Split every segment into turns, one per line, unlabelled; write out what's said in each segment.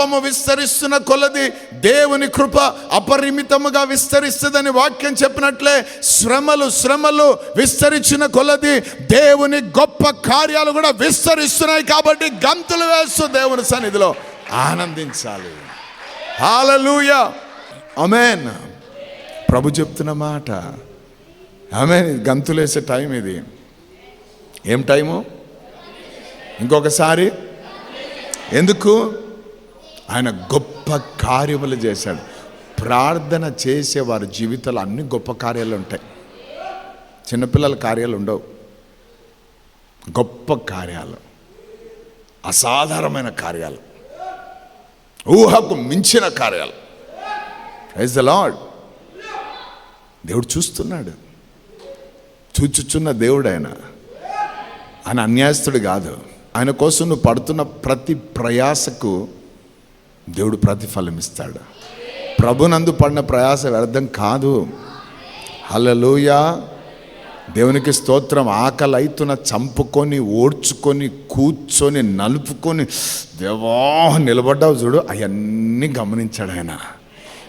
పాపము విస్తరిస్తున్న కొలది దేవుని కృప అపరిమితముగా విస్తరిస్తుందని వాక్యం చెప్పినట్లే శ్రమలు శ్రమలు విస్తరించిన కొలది దేవుని గొప్ప కార్యాలు కూడా విస్తరిస్తున్నాయి కాబట్టి గంతులు వేస్తూ దేవుని సన్నిధిలో ఆనందించాలి. హాలూయ అమేన్ ప్రభు చెప్తున్న మాట. ఆమె గంతులేసే టైం ఇది. ఏం టైము? ఇంకొకసారి. ఎందుకు? ఆయన గొప్ప కార్యములు చేశాడు. ప్రార్థన చేసే వారి జీవితాలు అన్ని గొప్ప కార్యాలు ఉంటాయి. చిన్నపిల్లల కార్యాలు ఉండవు. గొప్ప కార్యాలు. అసాధారణమైన కార్యాలు. ఊహకు మించిన కార్యాలు. ఐజ్ ద లాడ్ దేవుడు చూస్తున్నాడు. చూచుచున్న దేవుడు ఆయన. ఆయన అన్యాయస్తుడు కాదు. ఆయన కోసం నువ్వు పడుతున్న ప్రతి ప్రయాసకు దేవుడు ప్రతిఫలం ఇస్తాడు ప్రభునందు పడిన ప్రయాస వ్యర్థం కాదు. హలలోయ దేవునికి స్తోత్రం ఆకలి చంపుకొని ఓడ్చుకొని కూర్చొని నలుపుకొని దేవా నిలబడ్డావు చూడు అవన్నీ గమనించాడు ఆయన.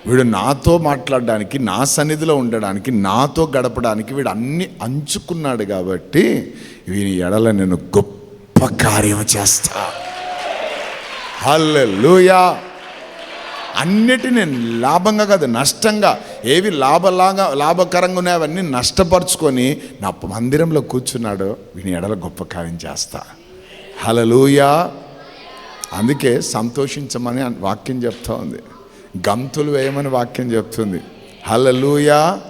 వీడు నాతో మాట్లాడడానికి నా సన్నిధిలో ఉండడానికి నాతో గడపడానికి వీడు అన్ని అంచుకున్నాడు కాబట్టి వీని ఎడల నేను గొప్ప కార్యం చేస్తా. హల్లెలూయా. అన్నిటిని లాభంగా కాదు నష్టంగా. ఏవి లాభలాగా లాభకరంగా ఉన్నాయో అవన్నీ నష్టపరుచుకొని నా మందిరంలో కూర్చున్నాడు. వీని ఎడల గొప్ప కార్యం చేస్తా. హలలుయా అందుకే సంతోషించమని వాక్యం చెప్తా ఉంది. గంతులు వేయమని వాక్యం చెప్తుంది. హలలుయా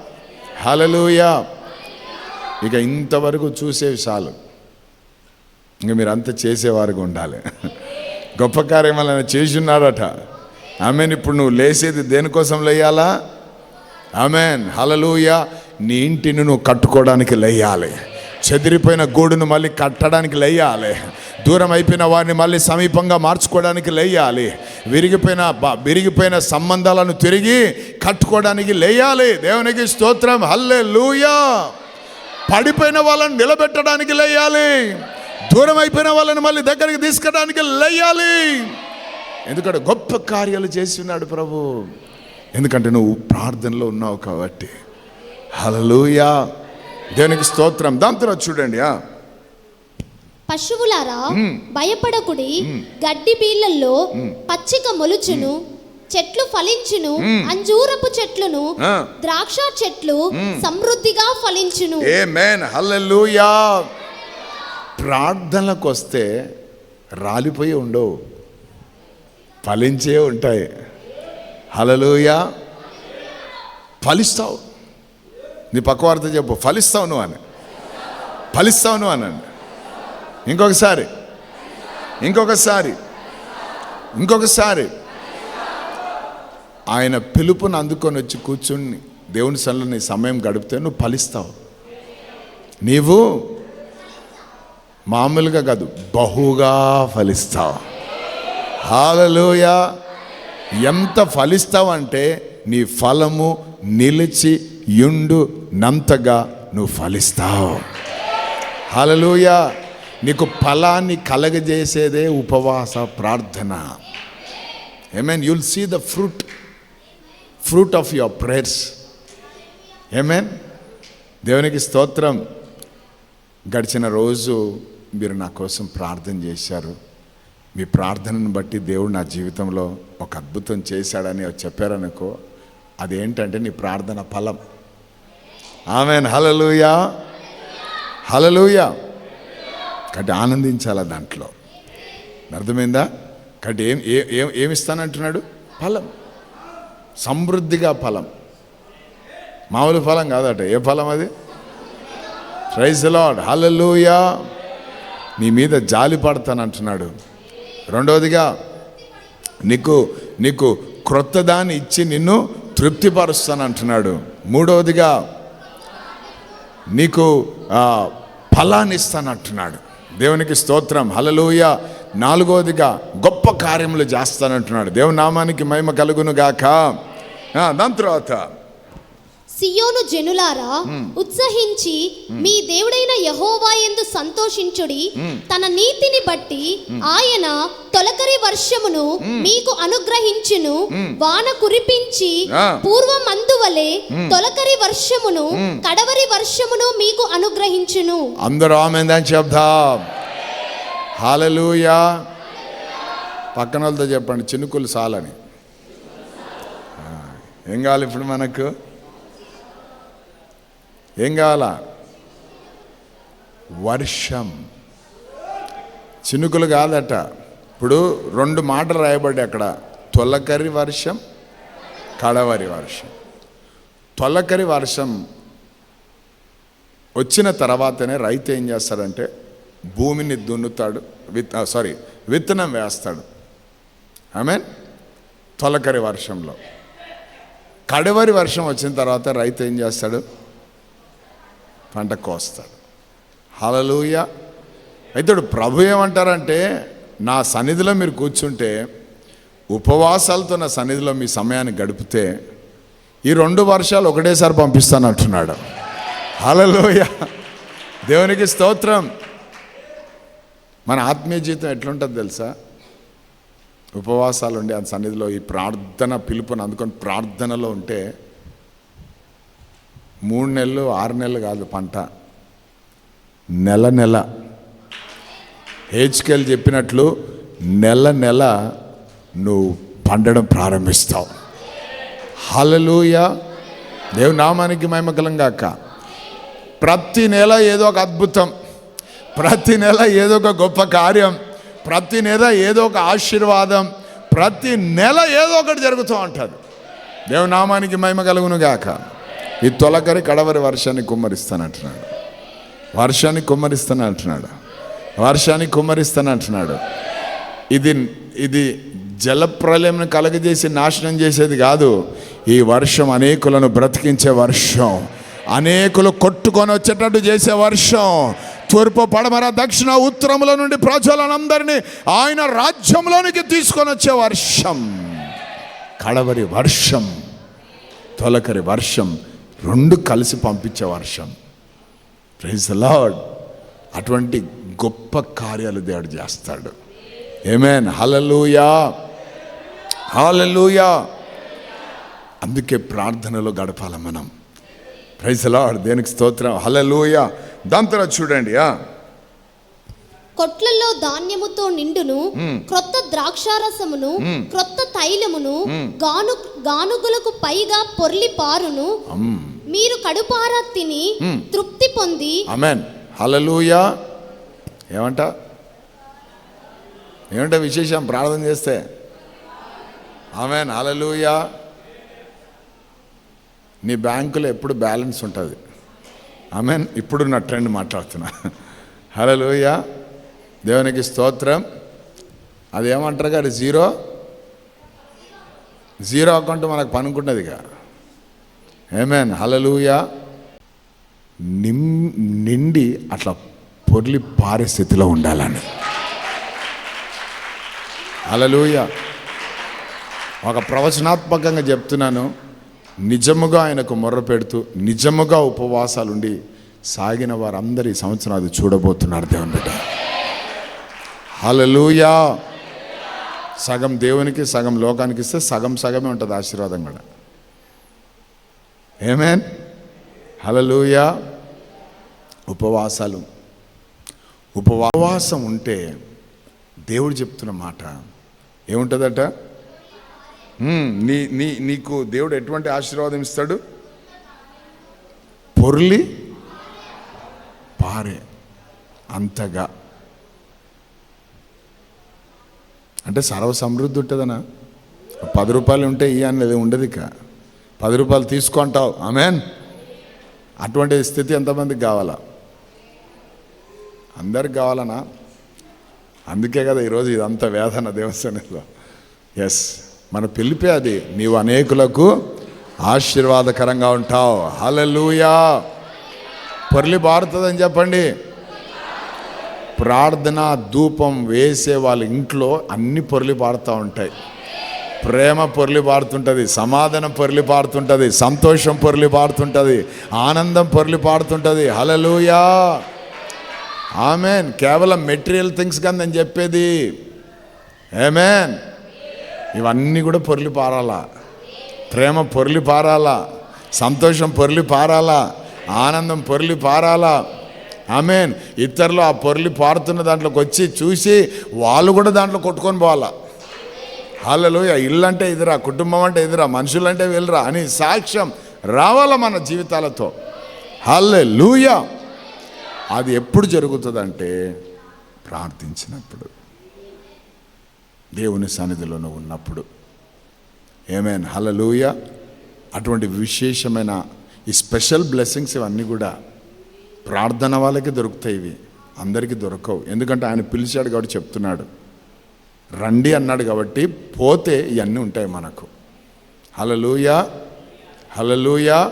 హలలుయా ఇక ఇంతవరకు చూసేవి చాలు. ఇంక అంత చేసేవారుగా ఉండాలి. గొప్ప కార్యములను చేసి ఉన్నారట ఆమెన్ ఇప్పుడు నువ్వు లేసేది దేనికోసం లేయాలా? ఆమెన్ హలలుయ నీ ఇంటిని నువ్వు కట్టుకోవడానికి లేయాలి. చెదిరిపోయిన గూడును మళ్ళీ కట్టడానికి లేయాలి. దూరం అయిపోయిన వారిని మళ్ళీ సమీపంగా మార్చుకోవడానికి లేయాలి. విరిగిపోయిన బ- విరిగిపోయిన సంబంధాలను తిరిగి కట్టుకోవడానికి లేయాలి. దేవునికి స్తోత్రం. హల్లే పడిపోయిన వాళ్ళని నిలబెట్టడానికి లేయాలి. దూరం అయిపోయిన వాళ్ళని మళ్ళీ దగ్గరికి తీసుకెళ్ళడానికి లేయాలి. ఎందుకంటే గొప్ప కార్యాలు చేసి ఉన్నాడు ప్రభు. ఎందుకంటే నువ్వు ప్రార్థనలో ఉన్నావు కాబట్టి. హలలుయా దేవునికి స్తోత్రం. దాని తర్వాత చూడండి.
పశువులారా భయపడకుడి. గడ్డి బీళ్ళల్లో పచ్చిక మొలుచును చెట్లు ఫలించును. అంజూరపు చెట్లును. ద్రాక్ష చెట్లు సమృద్ధిగా ఫలించును.
ఏ మేన్ హల్లెలూయా ప్రార్థనలకు వస్తే రాలిపోయి ఉండవు. ఫలించే ఉంటాయి. హలలోయ ఫలిస్తావు. నీ పక్క చెప్పు ఫలిస్తావు నువ్వు అని. ఫలిస్తావు నువ్వు అనండి ఇంకొకసారి. ఇంకొకసారి. ఇంకొకసారి. ఆయన పిలుపుని అందుకొని వచ్చి కూర్చుని దేవుని సన్నిలో నీ సమయం గడిపితే నువ్వు ఫలిస్తావు. నీవు మామూలుగా కాదు బహుగా ఫలిస్తావు. హాలలోయ. ఎంత ఫలిస్తావంటే నీ ఫలము నిలిచి యుండు నంతగా నువ్వు ఫలిస్తావు. హాలలోయ. నీకు ఫలాన్ని కలగజేసేదే ఉపవాస ప్రార్థన. Amen you'll see the fruit fruit of your prayers amen దేవునికి స్తోత్రం. గడిచిన రోజు మీరు నా కోసం ప్రార్థన చేశారు. మీ ప్రార్థనను బట్టి దేవుడు నా జీవితంలో ఒక అద్భుతం చేశాడని చెప్పారనుకో అదేంటంటే నీ ప్రార్థన ఫలం. ఆమెన్. హలలుయా హలలుయా కాబట్టి ఆనందించాల దాంట్లో? అర్థమైందా? కాబట్టి ఏం ఏ- ఏం ఏమిస్తానంటున్నాడు? ఫలం. సమృద్ధిగా ఫలం. మామూలు ఫలం కాదట. ఏ ఫలం అది? ప్రైజ్ లాడ్ హలలుయా నీ మీద జాలి పడతానంటున్నాడు. రెండవదిగా నీకు నీకు క్రొత్త దాన్ని ఇచ్చి నిన్ను తృప్తిపరుస్తాను అంటున్నాడు మూడవదిగా నీకు ఫలాన్ని ఇస్తాను అంటున్నాడు దేవునికి స్తోత్రం. హలలోయ నాలుగవదిగా గొప్ప కార్యములు చేస్తానంటున్నాడు. దేవునామానికి మహిమ కలుగును గాక దాని తర్వాత
సియోను జనులారా ఉత్సహించి మీ దేవుడైన యహోవా యందు సంతోషించుడి. తన నీతిని బట్టి ఆయన తొలకరి వర్షమును మీకు అనుగ్రహించును. వాన కురిపించి. పూర్వం అందువలే తొలకరి వర్షమును కడవరి వర్షమును మీకు అనుగ్రహించును.
అందరూ ఆమెందని చెప్దాం. హాలలుయా. పక్కన వాళ్ళతో చెప్పండి చినుకులు సాలని. ఏం కావాలి ఇప్పుడు మనకు? ఏం కావాలా? వర్షం. చినుకులు కాదట. ఇప్పుడు రెండు మాటలు రాయబడ్డాయి అక్కడ. తొలకరి వర్షం కడవరి వర్షం. తొలకరి వర్షం వచ్చిన తర్వాతనే రైతు ఏం చేస్తాడంటే భూమిని దున్నుతాడు విత్ సారీ విత్తనం వేస్తాడు. ఐ మీన్ తొలకరి వర్షంలో. కడవరి వర్షం వచ్చిన తర్వాత రైతు ఏం చేస్తాడు? పంట కోస్తాడు హలలుయ అయితే ప్రభు ఏమంటారంటే నా సన్నిధిలో మీరు కూర్చుంటే ఉపవాసాలతో నా సన్నిధిలో మీ సమయాన్ని గడిపితే ఈ రెండు వర్షాలు ఒకటేసారి పంపిస్తానంటున్నాడు. హలలోయ దేవునికి స్తోత్రం. మన ఆత్మీయ జీవితం ఎట్లుంటుంది తెలుసా? ఉపవాసాలు ఉండే ఆ సన్నిధిలో ఈ ప్రార్థన పిలుపుని అందుకొని ప్రార్థనలో ఉంటే మూడు నెలలు ఆరు నెలలు కాదు పంట. నెల నెల. హెచ్కెల్ చెప్పినట్లు నెల నెల నువ్వు పండడం ప్రారంభిస్తావు. హలలుయ దేవు నామానికి మహిమకలం కాక ప్రతి నెల ఏదో ఒక అద్భుతం. ప్రతి నెల ఏదో ఒక గొప్ప కార్యం. ప్రతి నెల ఏదో ఒక ఆశీర్వాదం. ప్రతి నెల ఏదో ఒకటి జరుగుతూ ఉంటుంది. దేవునామానికి మహిమ కలుగును గాక. ఈ తొలకరి కడవరి వర్షాన్ని కుమ్మరిస్తానంటున్నాడు. వర్షాన్ని కుమ్మరిస్తాను అంటున్నాడు వర్షాన్ని కుమ్మరిస్తాను అంటున్నాడు ఇది ఇది జలప్రలయం కలగజేసి నాశనం చేసేది కాదు ఈ వర్షం అనేకులను బ్రతికించే వర్షం అనేకులు కొట్టుకొని వచ్చేటట్టు చేసే వర్షం. తూర్పు పడమర దక్షిణ ఉత్తరముల నుండి ప్రజలందరినీ ఆయన రాజ్యంలోనికి తీసుకొని వచ్చే వర్షం. కడవరి వర్షం తొలకరి వర్షం రెండు కలిసి పంపించే వర్షం. ప్రైజ్ లార్డ్ అటువంటి గొప్ప కార్యాలు దేవుడు చేస్తాడు. ఏమేన్ హలలుయా హలలుయా అందుకే ప్రార్థనలో గడపాలి మనం. ప్రైజ్ లార్డ్ దేనికి స్తోత్రం? హలలుయా దాని తర్వాత చూడండి.
కొట్లలో ధాన్యముతో నిండును క్రొత్త ద్రాక్షారసమును క్రొత్త తైలమును గాను గానుగులకు పైగా పొర్లి పారును. మీరు కడుపారా తిని తృప్తి పొంది
అమెన్ హలలుయా ఏమంట? ఏమంట విశేషం? ప్రార్థన చేస్తే. ఆమెన్ హలలుయా నీ బ్యాంకులో ఎప్పుడు బ్యాలెన్స్ ఉంటుంది. ఆమెన్ ఇప్పుడు నా ట్రెండ్ మాట్లాడుతున్నా. హలలుయా దేవునికి స్తోత్రం. అది ఏమంటారు గారు? జీరో? జీరో అకౌంట్ మనకు పనుకుంటుంది ఇక ఏమేన్ హలలుయా నిం నిండి అట్లా పొర్లి పారే స్థితిలో ఉండాలని. హలలుయ ఒక ప్రవచనాత్మకంగా చెప్తున్నాను. నిజముగా ఆయనకు మొర్ర పెడుతూ నిజముగా ఉపవాసాలుండి సాగిన వారందరి ఈ సంవత్సరం అది చూడబోతున్నారు దేవుని బిడ్డ. హలలుయా సగం దేవునికి సగం లోకానికి ఇస్తే సగం సగమే ఉంటుంది ఆశీర్వాదం కూడా. ఏమేన్ హలలుయా ఉపవాసాలు. ఉపవాసం ఉంటే దేవుడు చెప్తున్న మాట ఏముంటుందట? నీ నీ నీకు దేవుడు ఎటువంటి ఆశీర్వాదం ఇస్తాడు? పొర్లి పారే అంతగా. అంటే సర్వ సమృద్ధి ఉంటుందనా? పది రూపాయలు ఉంటే ఇవి అనేది ఉండదు ఇక. పది రూపాయలు తీసుకుంటావు. ఆమెన్. అటువంటి స్థితి ఎంతమందికి కావాలా? అందరికి కావాలనా? అందుకే కదా ఈరోజు ఇదంతా వేదన దేవస్థానంలో ఎస్ మన పిలిపే అది. నీవు అనేకులకు ఆశీర్వాదకరంగా ఉంటావు. హలలుయా పొర్లి బారుతుందని చెప్పండి. ప్రార్థన ధూపం వేసే వాళ్ళ ఇంట్లో అన్ని పొర్లి పారుతూ ఉంటాయి. ప్రేమ పొర్లి పాడుతుంటుంది సమాధానం పొర్లి పాడుతుంటుంది సంతోషం పొర్లి పాడుతుంటుంది ఆనందం పొర్లి పాడుతుంటుంది హలలుయా ఆమెన్ కేవలం మెటీరియల్ థింగ్స్ కానీ నేను చెప్పేది. ఏమేన్ ఇవన్నీ కూడా పొర్లి పారాలా. ప్రేమ పొర్లి పారాలా. సంతోషం పొర్లి పారాలా. ఆనందం పొర్లి పారాలా. ఆమెన్ ఇతరులు ఆ పొర్లి పారుతున్న దాంట్లోకి వచ్చి చూసి వాళ్ళు కూడా దాంట్లో కొట్టుకొని పోవాలా. వాళ్ళలో ఇల్లు అంటే ఎదురా కుటుంబం అంటే ఎదురా మనుషులంటే వెళ్ళరా అని సాక్ష్యం రావాల మన జీవితాలతో. హల్లే లూయా అది ఎప్పుడు జరుగుతుందంటే ప్రార్థించినప్పుడు. దేవుని సన్నిధిలోనూ ఉన్నప్పుడు. ఏమేన్ హలలుయ అటువంటి విశేషమైన ఈ స్పెషల్ బ్లెస్సింగ్స్ ఇవన్నీ కూడా ప్రార్థన వాళ్ళకి దొరుకుతాయి ఇవి. అందరికీ దొరకవు. ఎందుకంటే ఆయన పిలిచాడు కాబట్టి చెప్తున్నాడు. రండి అన్నాడు కాబట్టి పోతే ఇవన్నీ ఉంటాయి మనకు. హలలుయ హలలుయ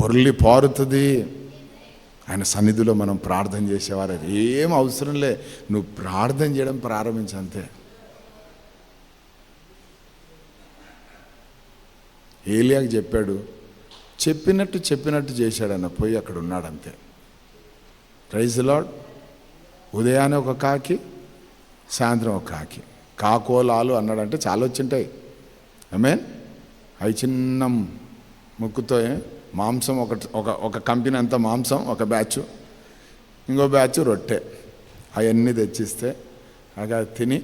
పొర్లి పారుతుంది. ఆయన సన్నిధిలో మనం ప్రార్థన చేసేవారు. ఏం అవసరం లే నువ్వు ప్రార్థన చేయడం ప్రారంభించంతే ఏలియాకి చెప్పాడు చెప్పినట్టు చెప్పినట్టు చేశాడన్న పోయి అక్కడ ఉన్నాడు అంతే. ప్రైజ్ లాడ్ ఉదయాన్నే ఒక కాకి సాయంత్రం ఒక కాకి. కాకోలాలు అన్నాడంటే చాలా వచ్చింటాయి. మీన్ అవి చిన్న ముక్కుతో మాంసం ఒక ఒక ఒక కంపెనీ అంతా మాంసం ఒక బ్యాచ్. ఇంకో బ్యాచ్ రొట్టె. అవన్నీ తెచ్చిస్తే అగా తిని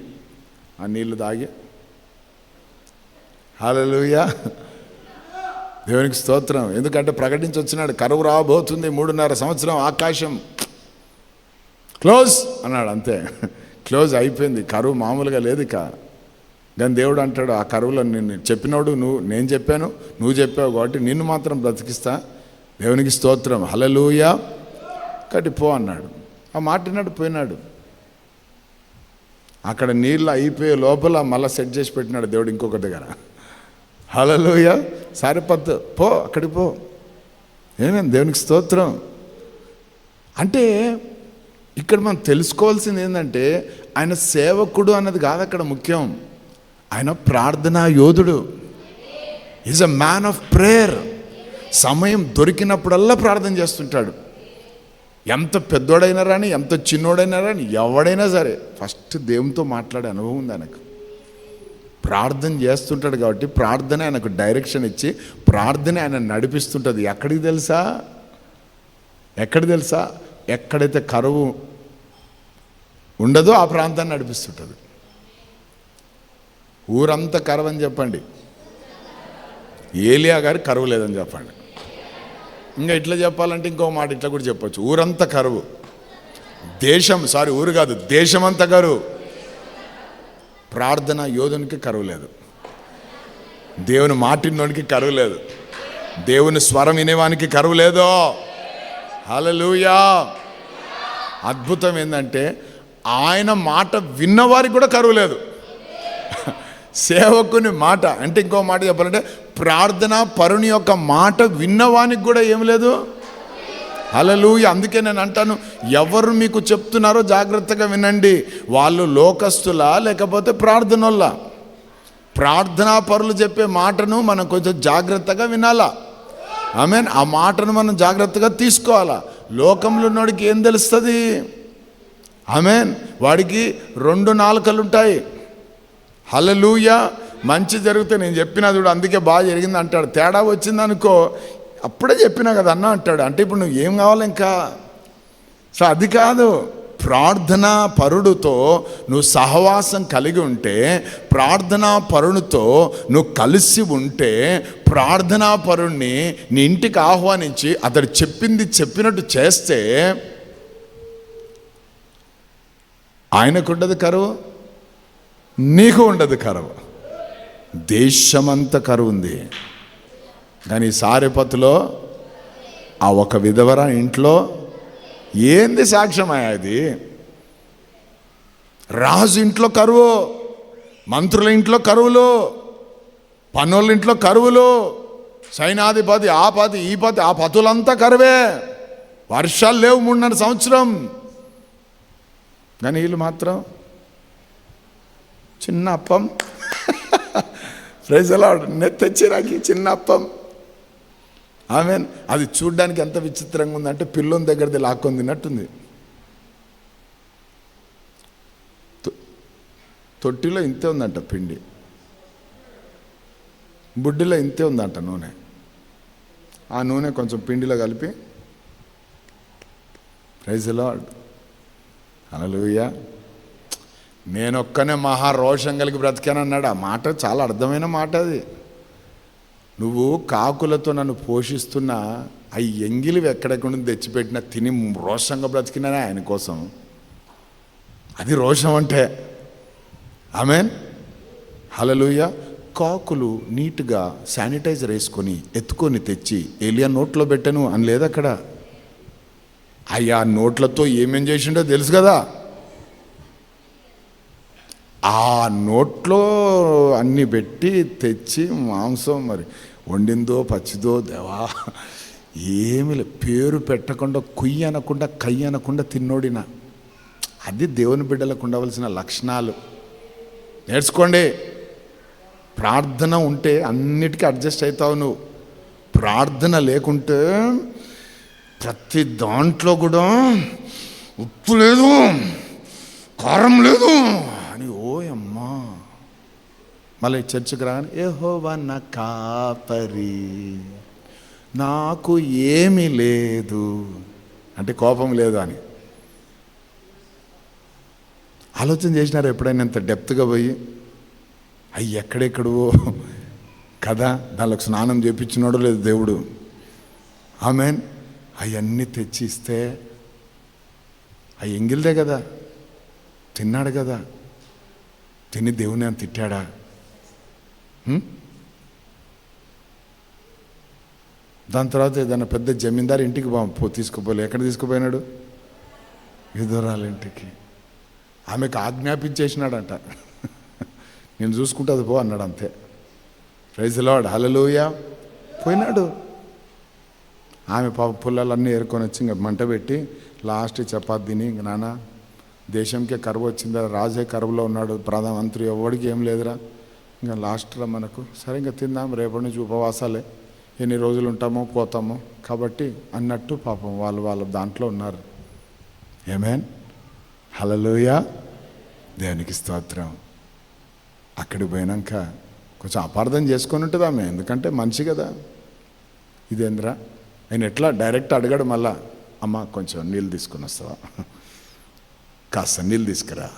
ఆ నీళ్ళు తాగి. హల్లెలూయా దేవునికి స్తోత్రం. ఎందుకంటే ప్రకటించి వచ్చినాడు కరువు రాబోతుంది మూడున్నర సంవత్సరం ఆకాశం. క్లోజ్ అన్నాడు అంతే. క్లోజ్ అయిపోయింది. కరువు మామూలుగా లేదు ఇక కానీ దేవుడు అంటాడు ఆ కరువులో నిన్ను చెప్పినోడు నువ్వు నేను చెప్పాను నువ్వు చెప్పావు కాబట్టి నిన్ను మాత్రం బ్రతికిస్తా. దేవునికి స్తోత్రం. హలలుయా కట్టి పో అన్నాడు. ఆ మాటినాడు పోయినాడు. అక్కడ నీళ్ళు అయిపోయే లోపల మళ్ళీ సెట్ చేసి పెట్టినాడు దేవుడు ఇంకొక దగ్గర. హలలుయ సరిపద్దు పో అక్కడికి పో. ఏమేమి దేవునికి స్తోత్రం. అంటే ఇక్కడ మనం తెలుసుకోవాల్సింది ఏంటంటే ఆయన సేవకుడు అన్నది కాదు అక్కడ ముఖ్యం. ఆయన ప్రార్థనా యోధుడు. Is a man of prayer సమయం దొరికినప్పుడల్లా ప్రార్థన చేస్తుంటాడు. ఎంత పెద్దోడైనా రాని ఎంత చిన్నోడైనా రాని ఎవడైనా సరే ఫస్ట్ దేవునితో మాట్లాడే అనుభవం ఉంది ఆయనకు. ప్రార్థన చేస్తుంటాడు కాబట్టి ప్రార్థన ఆయనకు డైరెక్షన్ ఇచ్చి ప్రార్థన ఆయన నడిపిస్తుంటుంది. ఎక్కడికి తెలుసా? ఎక్కడ తెలుసా? ఎక్కడైతే కరువు ఉండదో ఆ ప్రాంతాన్ని నడిపిస్తుంటుంది. ఊరంతా కరువు అని చెప్పండి. ఏలియా గారు కరువు లేదని చెప్పండి. ఇంకా ఇట్లా చెప్పాలంటే ఇంకో మాట ఇట్లా కూడా చెప్పొచ్చు. ఊరంతా కరువు. దేశం సారీ ఊరు కాదు దేశమంతా కరువు. ప్రార్థన యోధునికి కరువు లేదు. దేవుని మాటినోడికి కరువు లేదు. దేవుని స్వరం వినేవానికి కరువు లేదు. హలలుయా అద్భుతం ఏంటంటే ఆయన మాట విన్నవారికి కూడా కరువు లేదు. సేవకుని మాట అంటే ఇంకో మాట చెప్పాలంటే ప్రార్థన పరుని యొక్క మాట విన్నవానికి కూడా ఏం లేదు. అలలు అందుకే నేను అంటాను ఎవరు మీకు చెప్తున్నారో జాగ్రత్తగా వినండి. వాళ్ళు లోకస్తులా లేకపోతే ప్రార్థనోళ్ళ? ప్రార్థనా పరులు చెప్పే మాటను మనం కొంచెం జాగ్రత్తగా వినాలా? ఐ మీన్ ఆ మాటను మనం జాగ్రత్తగా తీసుకోవాలా? లోకంలో ఉన్నోడికి ఏం తెలుస్తుంది? ఆమెన్. వాడికి రెండు నాలుకలు ఉంటాయి హలలుయ మంచి జరిగితే నేను చెప్పినా చూడు అందుకే బాగా జరిగింది అంటాడు. తేడా వచ్చింది అనుకో అప్పుడే చెప్పినా కదా అన్న అంటాడు. అంటే ఇప్పుడు నువ్వు ఏం కావాలి ఇంకా? సో అది కాదు. ప్రార్థనా పరుడుతో నువ్వు సహవాసం కలిగి ఉంటే ప్రార్థనా పరునితో నువ్వు కలిసి ఉంటే ప్రార్థనా పరుణ్ణి నీ ఇంటికి ఆహ్వానించి అతడు చెప్పింది చెప్పినట్టు చేస్తే ఆయనకు ఉండదు కరువు నీకు ఉండదు కరువు. దేశమంతా కరువు ఉంది కానీ సారెపత్తులో ఆ ఒక విధవర ఇంట్లో ఏంది సాక్ష్యమయ్యా అది రాజు ఇంట్లో కరువు మంత్రుల ఇంట్లో కరువులు పన్నుల ఇంట్లో కరువులు సైనాధిపతి ఆ పతి ఈ పతి ఆ పతులంతా కరువే. వర్షాలు లేవు మూడున్నర సంవత్సరం. కానీ వీళ్ళు మాత్రం చిన్న అప్పం ప్రైజలాడు నేను చిన్న అప్పం ఆమె అది చూడడానికి ఎంత విచిత్రంగా ఉందంటే పిల్లోని దగ్గరది లాక్కొని తిన్నట్టుంది. తొ- తొట్టిలో ఇంతే ఉందంట పిండి. బుడ్డిలో ఇంతే ఉందంట నూనె. ఆ నూనె కొంచెం పిండిలో కలిపి ప్రైజ్ లాడ్ హల్లెలూయా. నేనొక్కనే మహా రోషం కలిగి బ్రతికానన్నాడు. ఆ మాట చాలా అర్థమైన మాట అది. నువ్వు కాకులతో నన్ను పోషిస్తున్న ఆ ఎంగిలివి ఎక్కడెక్కడ తెచ్చిపెట్టిన తెచ్చిపెట్టినా తిని రోషంగా బ్రతికినానే ఆయన కోసం. అది రోషం అంటే. ఆమెన్. హలలుయ కాకులు నీట్గా శానిటైజర్ వేసుకొని ఎత్తుకొని తెచ్చి ఏలియా నోట్లో పెట్టాను అని లేదు అక్కడ? అయ్యా నోట్లతో ఏమేం చేసిండో తెలుసు కదా? ఆ నోట్లో అన్ని పెట్టి తెచ్చి మాంసం మరి వండిందో పచ్చిదో దేవా ఏమి పేరు పెట్టకుండా కుయ్యి అనకుండా కయ్యి అనకుండా తిన్నోడిన. అది దేవుని బిడ్డలకు ఉండవలసిన లక్షణాలు. నేర్చుకోండి. ప్రార్థన ఉంటే అన్నిటికీ అడ్జస్ట్ అవుతావు నువ్వు. ప్రార్థన లేకుంటే ప్రతి దాంట్లో కూడా ఉప్పు లేదు కారం లేదు. మళ్ళీ చర్చికి రాగానే ఏహోవా నా కాపరి నాకు ఏమీ లేదు. అంటే కోపం లేదు అని. ఆలోచన చేసినారు ఎప్పుడైనా ఇంత డెప్త్గా పోయి అవి ఎక్కడెక్కడో కదా దానికి స్నానం చేపించినాడో లేదు దేవుడు. ఆమెన్. అవన్నీ తెచ్చి ఇస్తే ఎంగిల్దే కదా తిన్నాడు కదా తిని దేవుని అని తిట్టాడా? Hmm? దాని తర్వాత ఏదైనా పెద్ద జమీందారు ఇంటికి పో- పో తీసుకుపోలే. ఎక్కడ తీసుకుపోయినాడు? విధురాల ఇంటికి. ఆమెకు ఆజ్ఞాపించేసినాడంట. నేను చూసుకుంటుంది పో అన్నాడు అంతే. ప్రైజ్ లాడ్ హలలోయ పోయినాడు. ఆమె పాప పుల్లలన్నీ ఏరుకొని వచ్చి ఇంకా మంట పెట్టి లాస్ట్ చపాతి తిని ఇంక నాన్న దేశంకే కరువు వచ్చిందా? రాజే కరువులో ఉన్నాడు. ప్రధానమంత్రి ఎవడికి ఏం లేదురా? ఇంకా లాస్ట్లో మనకు సరే ఇంకా తిందాం రేపటి నుంచి ఉపవాసాలే. ఎన్ని రోజులు ఉంటామో పోతామో. కాబట్టి అన్నట్టు పాపం వాళ్ళు వాళ్ళ దాంట్లో ఉన్నారు. ఏమేన్ హలలోయ దేవునికి స్తోత్రం. అక్కడికి పోయినాక కొంచెం అపార్థం చేసుకొని ఉంటుంది ఆమె ఎందుకంటే మనిషి కదా. ఇదేంద్రా? ఆయన ఎట్లా డైరెక్ట్ అడిగాడు మళ్ళా అమ్మ కొంచెం నీళ్ళు తీసుకొని వస్తావా? కాస్త నీళ్ళు తీసుకురా.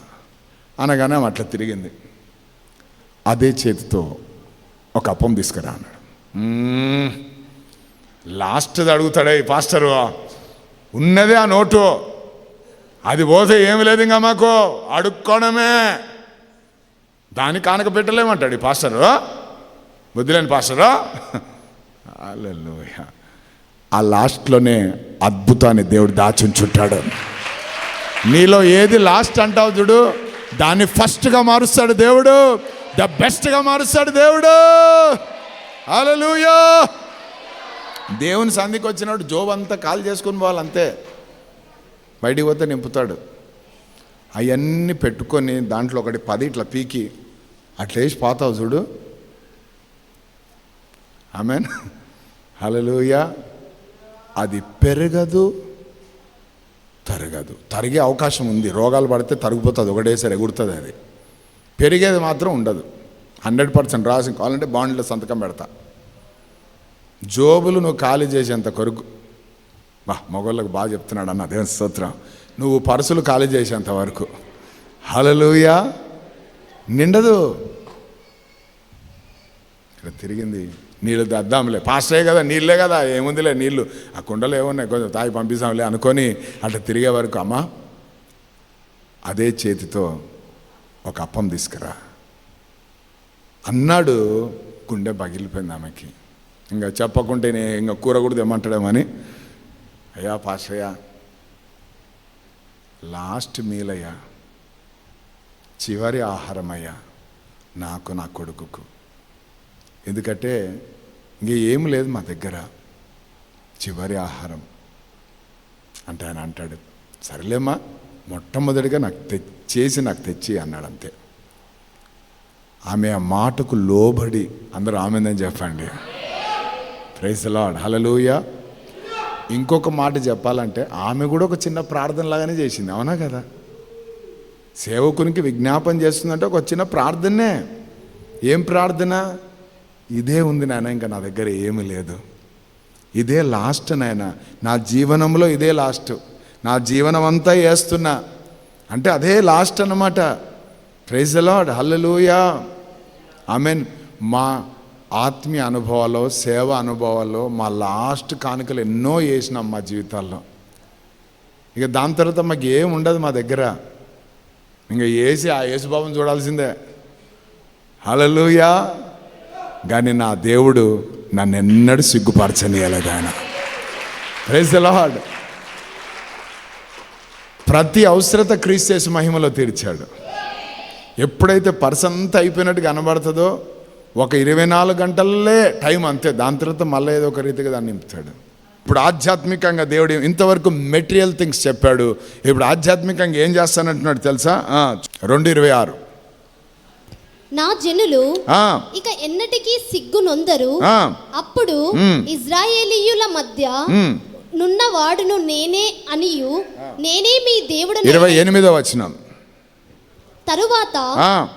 అనగానే ఆమె అట్లా తిరిగింది. అదే చేతితో ఒక అప్పం తీసుకురా అన్నాడు. మ్మ్. లాస్ట్ది అడుగుతాడే ఈ పాస్టరు. ఉన్నదే ఆ నోటు. అది పోతే ఏమి లేదు ఇంకా మాకు. అడుక్కోవడమే దాన్ని కానక పెట్టలేమంటాడు ఈ పాస్టరు. బుద్ధిలేని పాస్టరు. హల్లెలూయా. ఆ లాస్ట్లోనే అద్భుతాన్ని దేవుడు దాచుంచుంటాడు. నీలో ఏది లాస్ట్ అంటావు చూడు దాన్ని ఫస్ట్గా మారుస్తాడు దేవుడు. ద బెస్ట్గా మారుస్తాడు దేవుడు. అలలుయా దేవుని సంధికి వచ్చినప్పుడు జోబు అంతా కాల్ చేసుకుని పోవాలంతే బయటికి పోతే నింపుతాడు. అవన్నీ పెట్టుకొని దాంట్లో ఒకటి పది ఇట్లా పీకి అట్లేసి వేసి పోతావు చూడు. ఆమెన్ హలలుయా అది పెరగదు తరగదు. తరిగే అవకాశం ఉంది. రోగాలు పడితే తరిగిపోతుంది. ఒకటేసారి ఎగురుతుంది అది. పెరిగేది మాత్రం ఉండదు. హండ్రెడ్ పర్సెంట్ రాసి కావాలంటే బాండ్లో సంతకం పెడతా. జోబులు నువ్వు ఖాళీ చేసేంత కొరకు. బా మగోళ్ళకు బాగా చెప్తున్నాడు అన్న దేవుని స్తోత్రం. నువ్వు పర్సులు ఖాళీ చేసేంత వరకు. హలలుయా నిండదు. ఇక్కడ తిరిగింది. నీళ్ళు దద్దాంలే. పాస్టే కదా నీళ్ళే కదా ఏముందిలే నీళ్ళు. ఆ కుండలు ఏమున్నాయి? కొంచెం తాగి పంపిస్తాంలే అనుకొని అట్లా తిరిగే వరకు అమ్మా అదే చేతితో ఒక అప్పం తీసుకురా. అన్నాడు గుండె పగిలిపోయింది ఆమెకి. ఇంకా చెప్పకుంటేనే ఇంకా కూర కూడా తెమ్మంటాడేమని. అయ్యా పాషయ్య లాస్ట్ మీల్ అయ్యా చివరి ఆహారం అయ్యా నాకు నా కొడుకుకు. ఎందుకంటే ఇంక ఏం లేదు మా దగ్గర. చివరి ఆహారం. అంటే ఆయన అంటాడు సరేలేమ్మా మొట్టమొదటిగా నాకు చేసి నాకు తెచ్చి అన్నాడు అంతే ఆమె ఆ మాటకు లోబడి అందరూ ఆమెందని చెప్పండి. ప్రైజ్ లాడ్ హలలుయ ఇంకొక మాట చెప్పాలంటే ఆమె కూడా ఒక చిన్న ప్రార్థన లాగానే చేసింది. అవునా కదా? సేవకునికి విజ్ఞాపన చేస్తుందంటే ఒక చిన్న ప్రార్థనే. ఏం ప్రార్థన? ఇదే ఉంది నాయన ఇంకా నా దగ్గర ఏమీ లేదు. ఇదే లాస్ట్ నాయన. నా జీవనంలో ఇదే లాస్ట్ నా జీవనం అంతా వేస్తున్నా. అంటే అదే లాస్ట్ అనమాట praise Lord hallelujah I mean మా ఆత్మీయ అనుభవాల్లో సేవ అనుభవాల్లో మా లాస్ట్ కానుకలు ఎన్నో వేసినాం మా జీవితాల్లో. ఇక దాని తర్వాత మాకు ఏం ఉండదు మా దగ్గర. ఇంకా వేసి ఆ యేసుబాబుని చూడాల్సిందే. హలలుయా కానీ నా దేవుడు నన్ను ఎన్నడూ సిగ్గుపరచనీయలేదు ఆయన. ప్రైజ్ లార్డ్ ప్రతి అవసరత క్రీస్తేసు మహిమలో తీర్చాడు. ఎప్పుడైతే పర్స్ అంతా అయిపోయినట్టు కనబడుతుందో ఒక ఇరవై నాలుగు గంటలే టైం అంతే. దాని తర్వాత మళ్ళీ ఏదో ఒక రీతిగా దాన్ని నింపుతాడు. ఇప్పుడు ఆధ్యాత్మికంగా దేవుడు ఇంతవరకు మెటీరియల్ థింగ్స్ చెప్పాడు. ఇప్పుడు ఆధ్యాత్మికంగా ఏం చేస్తానంటున్నాడు తెలుసా? రెండు ఇరవై ఆరు.
నా జనులు ఇక ఎన్నటికీ సిగ్గు నొందరు. అప్పుడు ఇజ్రాయేలీయుల మధ్య
ఉమ్.
నున్న వాడును నేనే అనియు నేనే మీ దేవుడని
ఇరవై ఎనిమిదో వచ్చినాం
తరువాత.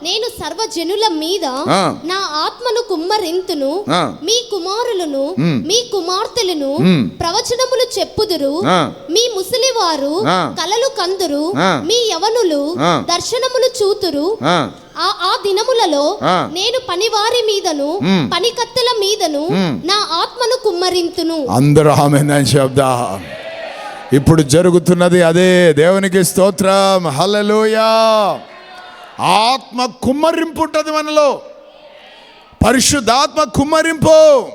నేను సర్వజనుల మీద. నా ఆత్మను కుమ్మరింతును. మీ కుమారులను. మీ కుమార్తెలను. ప్రవచనములు చెప్పుదురు. మీ ముసలివారు. కలలు కందురు. మీ యవనులు. దర్శనములు చూతురు
ఆ,
ఆ దినములలో. నేను పనివారి మీదను
ఉమ్.
పనికత్తెల మీదను. నా ఆత్మను కుమ్మరింతును.
అందరూ ఆమెందని శబ్ద ఇప్పుడు జరుగుతున్నది అదే. దేవునికి స్తోత్రం. హల్లెలూయా. ఆత్మ కుమ్మరింపు ఉంటుంది మనలో. పరిశుద్ధాత్మ కుమ్మరింపు.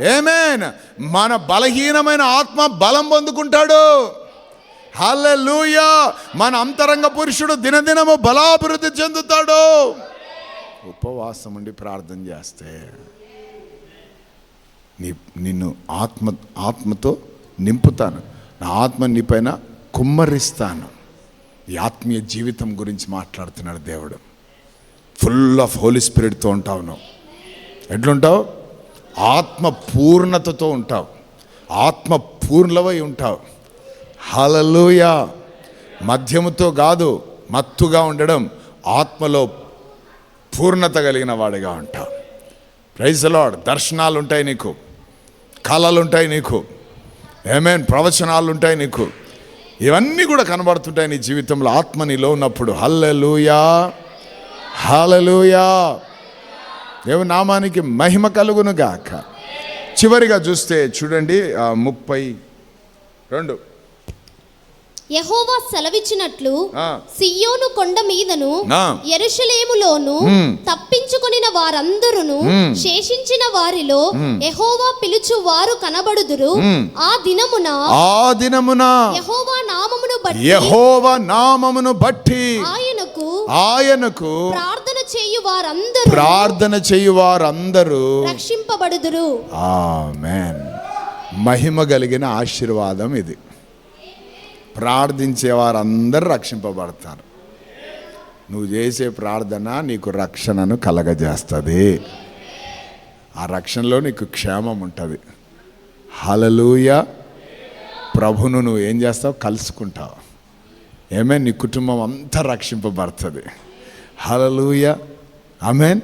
ఏమేన్ మన బలహీనమైన ఆత్మ బలం పొందుకుంటాడు. హల్లెలూయా. మన అంతరంగ పురుషుడు దినదినము బలాభివృద్ధి చెందుతాడు. ఉపవాసం ఉండి ప్రార్థన చేస్తే నీ నిన్ను ఆత్మ ఆత్మతో నింపుతాను. నా ఆత్మ నీపైన కుమ్మరిస్తాను. ఈ ఆత్మీయ జీవితం గురించి మాట్లాడుతున్నాడు దేవుడు. ఫుల్ ఆఫ్ హోలీ స్పిరిట్తో ఉంటావు నువ్వు. ఎట్లుంటావు? ఆత్మ పూర్ణతతో ఉంటావు. ఆత్మ పూర్ణవై ఉంటావు. హలలుయ మద్యముతో కాదు మత్తుగా ఉండడం ఆత్మలో పూర్ణత కలిగిన వాడిగా ఉంటావు ప్రైజ్ లాడ్ దర్శనాలు ఉంటాయి నీకు. కళలు ఉంటాయి నీకు. ఏమేన్ ప్రవచనాలు ఉంటాయి నీకు. ఇవన్నీ కూడా కనబడుతుంటాయి నీ జీవితంలో ఆత్మ నీలో ఉన్నప్పుడు. హల్లెలూయా. హలలుయా దేవు నామానికి మహిమ కలుగును గాక చివరిగా చూస్తే చూడండి ముప్పై రెండు.
యహోవా సెలవిచ్చినట్లు. సియోను కొండ మీదను. ఎరుషలేములోను. తప్పించుకొనిన వారందరును. శేషించిన వారిలో యహోవా పిలుచు వారు కనబడుదురు. ఆ దినమున
ఆ దినమున
యహోవా నామమును బట్టి
యహోవ నామమును బట్టి
ఆయనకు
ఆయనకు
ప్రార్థన చేయు వారందరూ
ప్రార్థన చేయువారందరూ
రక్షింపబడుదురు
ఆమెన్ మహిమ కలిగిన ఆశీర్వాదం ఇది ప్రార్థించే వారందరూ రక్షింపబడతారు. నువ్వు చేసే ప్రార్థన నీకు రక్షణను కలగజేస్తుంది. ఆ రక్షణలో నీకు క్షేమం ఉంటుంది. హలలుయ ప్రభును నువ్వు ఏం చేస్తావు? కలుసుకుంటావు. ఏమే నీ కుటుంబం అంతా రక్షింపబడుతుంది. హలలుయ ఆమెన్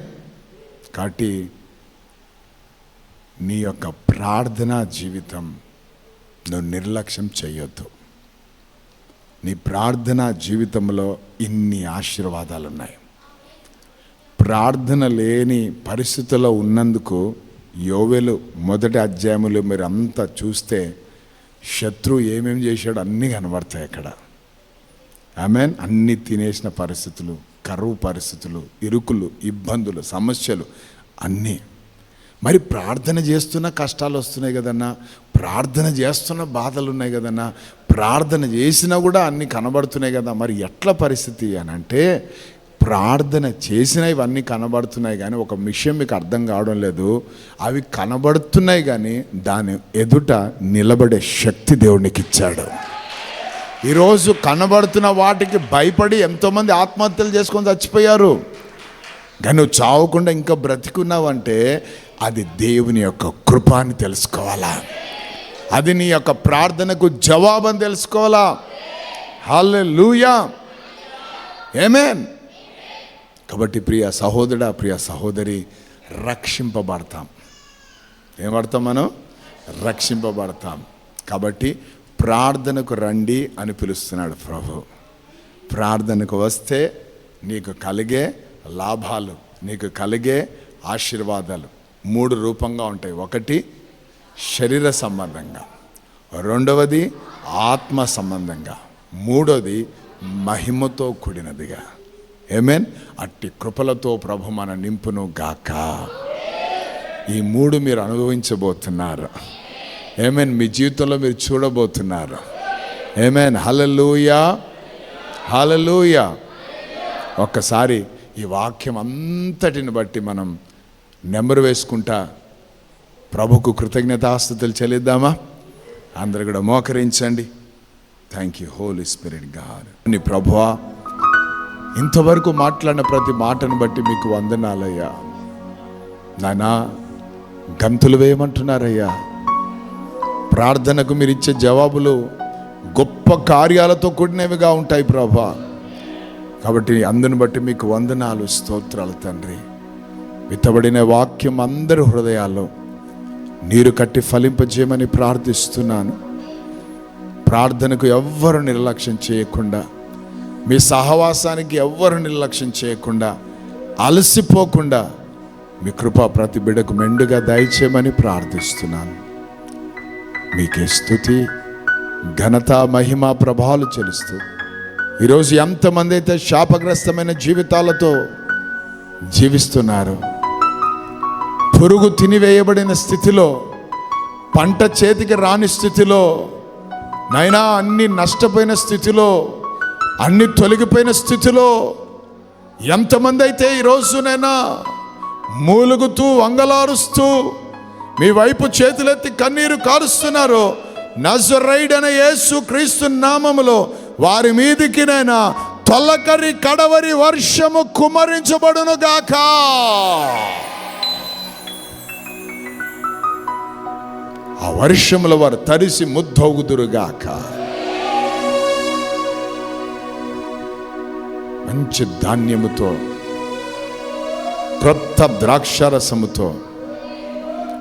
కాబట్టి నీ యొక్క ప్రార్థనా జీవితం నువ్వు నిర్లక్ష్యం చేయొద్దు. నీ ప్రార్థనా జీవితంలో ఇన్ని ఆశీర్వాదాలు ఉన్నాయి ప్రార్థన లేని పరిస్థితుల్లో ఉన్నందుకు యోవెలు మొదటి అధ్యాయములు మీరు అంతా చూస్తే శత్రువు ఏమేమి చేశాడో అన్నీ కనబడతాయి అక్కడ. ఆమెన్. అన్ని తినేసిన పరిస్థితులు కరువు పరిస్థితులు ఇరుకులు ఇబ్బందులు సమస్యలు అన్నీ మరి ప్రార్థన చేస్తున్న కష్టాలు వస్తున్నాయి కదన్నా ప్రార్థన చేస్తున్న బాధలు ఉన్నాయి కదన్నా ప్రార్థన చేసినా కూడా అన్నీ కనబడుతున్నాయి కదా మరి ఎట్లా పరిస్థితి అని అంటే ప్రార్థన చేసిన ఇవన్నీ కనబడుతున్నాయి కానీ ఒక విషయం మీకు అర్థం కావడం లేదు. అవి కనబడుతున్నాయి కానీ దాని ఎదుట నిలబడే శక్తి దేవునికి ఇచ్చాడు ఈరోజు కనబడుతున్న వాటికి భయపడి ఎంతోమంది ఆత్మహత్యలు చేసుకొని చచ్చిపోయారు. కానీ నువ్వు చావకుండా ఇంకా బ్రతికున్నావంటే అది దేవుని యొక్క కృప అని తెలుసుకోవాలా? అది నీ యొక్క ప్రార్థనకు జవాబని తెలుసుకోవాలా? హల్లెలూయా. ఏమేన్ కాబట్టి ప్రియ సహోదరుడా ప్రియ సహోదరి రక్షింపబడతాం. ఏం పడతాం మనం? రక్షింపబడతాం. కాబట్టి ప్రార్థనకు రండి అని పిలుస్తున్నాడు ప్రభు. ప్రార్థనకు వస్తే నీకు కలిగే లాభాలు నీకు కలిగే ఆశీర్వాదాలు మూడు రూపంగా ఉంటాయి. ఒకటి శరీర సంబంధంగా. రెండవది ఆత్మ సంబంధంగా. మూడోది మహిమతో కూడినదిగా. ఏమేన్ అట్టి కృపలతో ప్రభు మన నింపును గాక. ఈ మూడు మీరు అనుభవించబోతున్నారు. ఏమేన్ మీ జీవితంలో మీరు చూడబోతున్నారు. ఏమేన్ హలలుయా హలలుయా ఒక్కసారి ఈ వాక్యం అంతటిని బట్టి మనం నెంబరు వేసుకుంటా ప్రభుకు కృతజ్ఞతాస్థుతులు చెల్లిద్దామా? అందరు కూడా మోకరించండి. Thank you Holy Spirit God నీ ప్రభువా ఇంతవరకు మాట్లాడిన ప్రతి మాటను బట్టి మీకు వందనాలయ్యా. నానా గంతులు వేయమంటున్నారయ్యా. ప్రార్థనకు మీరు ఇచ్చే జవాబులు గొప్ప కార్యాలతో కూడినవిగా ఉంటాయి ప్రభా. కాబట్టి అందుని బట్టి మీకు వందనాలు స్తోత్రాలు తండ్రి. విత్తబడిన వాక్యం అందరి హృదయాల్లో నీరు కట్టి ఫలింపజేయమని ప్రార్థిస్తున్నాను. ప్రార్థనకు ఎవ్వరు నిర్లక్ష్యం చేయకుండా మీ సహవాసానికి ఎవ్వరు నిర్లక్ష్యం చేయకుండా అలసిపోకుండా మీ కృప ప్రతి బిడకు మెండుగా దయచేయమని ప్రార్థిస్తున్నాను. మీకే స్థుతి ఘనత మహిమ ప్రభావాలు చెలుస్తూ ఈరోజు ఎంతమంది అయితే శాపగ్రస్తమైన జీవితాలతో జీవిస్తున్నారు. పురుగు తినివేయబడిన స్థితిలో పంట చేతికి రాని స్థితిలో నైనా అన్ని నష్టపోయిన స్థితిలో అన్ని తొలగిపోయిన స్థితిలో ఎంతమంది అయితే ఈరోజునైనా మూలుగుతూ వంగలారుస్తూ మీ వైపు చేతులెత్తి కన్నీరు కారుస్తున్నారు నజరైడ్ అనే యేసు క్రీస్తు నామములో వారి మీదికి నైనా తొలకరి కడవరి వర్షము కుమరించబడును గాక. ఆ వర్షముల వారు తరిసి ముద్దవుదురుగాక మంచి ధాన్యముతో క్రొత్త ద్రాక్షారసముతో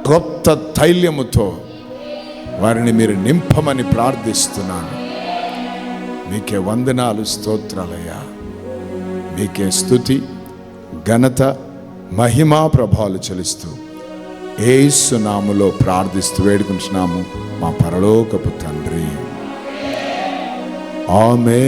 క్రొత్త తైల్యముతో వారిని మీరు నింపమని ప్రార్థిస్తున్నాను. మీకే వందనాలు స్తోత్రాలయ్యా. మీకే స్థుతి ఘనత మహిమా ప్రభావాలు చెలుస్తూ ఏసు నాములో ప్రార్థిస్తూ వేడుకుంటున్నాము మా పరలోకపు తండ్రి. ఆమె